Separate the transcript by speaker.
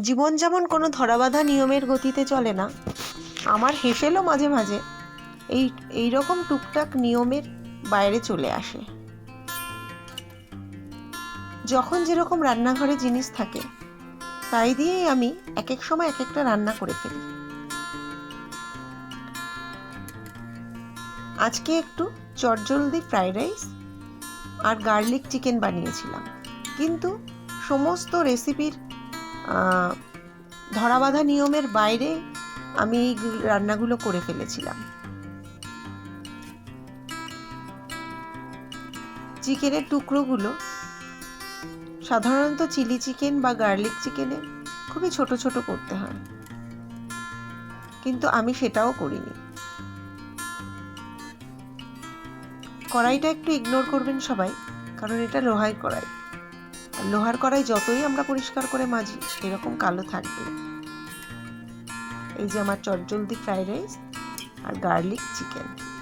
Speaker 1: জীবন যেমন কোনো ধরাবাঁধা নিয়মের গতিতে চলে না, আমার হেসেলও মাঝে মাঝে। এই এই রকম টুকটাক নিয়মের বাইরে চলে আসে। যখন যেরকম রান্নাঘরে জিনিস থাকে, তাই দিয়েই আমি এক এক সময় এক একটা রান্না করে ফেলি। আজকে একটু চটজলদি ফ্রাইড রাইস আর গার্লিক চিকেন বানিয়েছিলাম। কিন্তু সমস্ত রেসিপির ধরাবাঁধা নিয়মের বাইরে আমি এই রান্নাগুলো করে ফেলেছিলাম। চিকেনের টুকরোগুলো, সাধারণত চিলি চিকেন বা গার্লিক চিকেনে খুবই ছোট ছোট করতে হয়। কিন্তু আমি সেটাও করিনি। কড়াইটা একটু ইগনোর করবেন সবাই, কারণ এটা লোহার কড়াই। লোহার কড়াই যতই আমরা পরিষ্কার করে মাজি এরকম কালো থাকবে। এই যে আমার চটজলদি ফ্রাইড রাইস আর গার্লিক চিকেন।